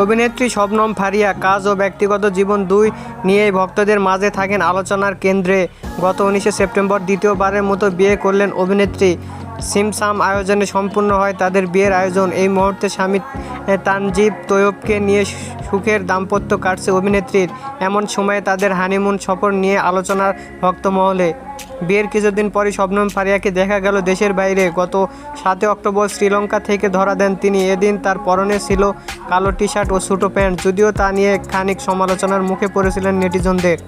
অভিনেত্রী শবনম ফারিয়া কাজ ও ব্যক্তিগত জীবন দুই নিয়েই ভক্তদের মাঝে থাকেন আলোচনার কেন্দ্রে। গত উনিশে সেপ্টেম্বর দ্বিতীয়বারের মতো বিয়ে করলেন অভিনেত্রী। সিমসাম আয়োজনে সম্পূর্ণ হয় তাদের বিয়ের আয়োজন। এই মুহূর্তে স্বামী তানজিব তৈয়বকে নিয়ে সুখের দাম্পত্য কাটছে অভিনেত্রীর। এমন সময়ে তাদের হানিমুন সফর নিয়ে আলোচনার ভক্তমহলে বিয়ের কিছুদিন পরই শবনম ফারিয়াকে দেখা গেল দেশের বাইরে। গত সাতই অক্টোবর শ্রীলঙ্কা থেকে ধরা দেন তিনি। এদিন তার পরনে ছিল কালো টি শার্ট ও ছোটো প্যান্ট। যদিও তা নিয়ে খানিক সমালোচনার মুখে পড়েছিলেন নেটিজনদের।